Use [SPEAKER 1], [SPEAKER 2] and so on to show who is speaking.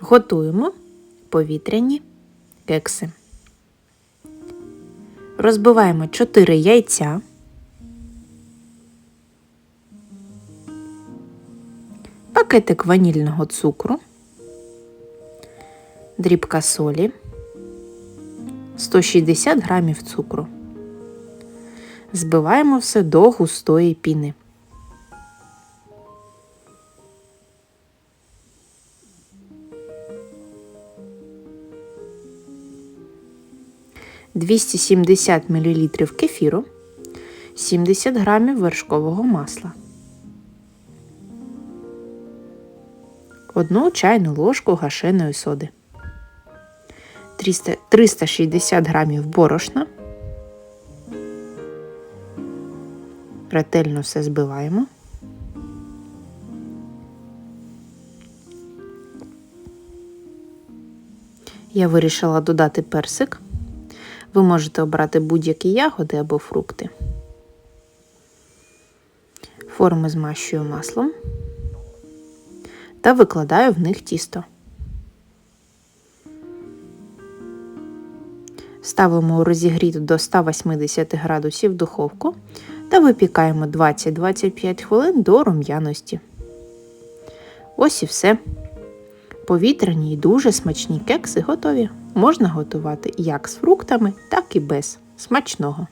[SPEAKER 1] Готуємо повітряні кекси. Розбиваємо 4 яйця. Пакетик ванільного цукру, дрібка солі, 160 грамів цукру. Збиваємо все до густої піни. Двісті сімдесят мілілітрів кефіру, 70 грамів вершкового масла, одну чайну ложку гашеної соди, 360 грамів борошна. Ретельно все збиваємо. Я вирішила додати персик. Ви можете обрати будь-які ягоди або фрукти. Форми змащую маслом та викладаю в них тісто. Ставимо у розігріту до 180 градусів духовку та випікаємо 20-25 хвилин до рум'яності. Ось і все. Повітряні і дуже смачні кекси готові. Можна готувати як з фруктами, так і без. Смачного!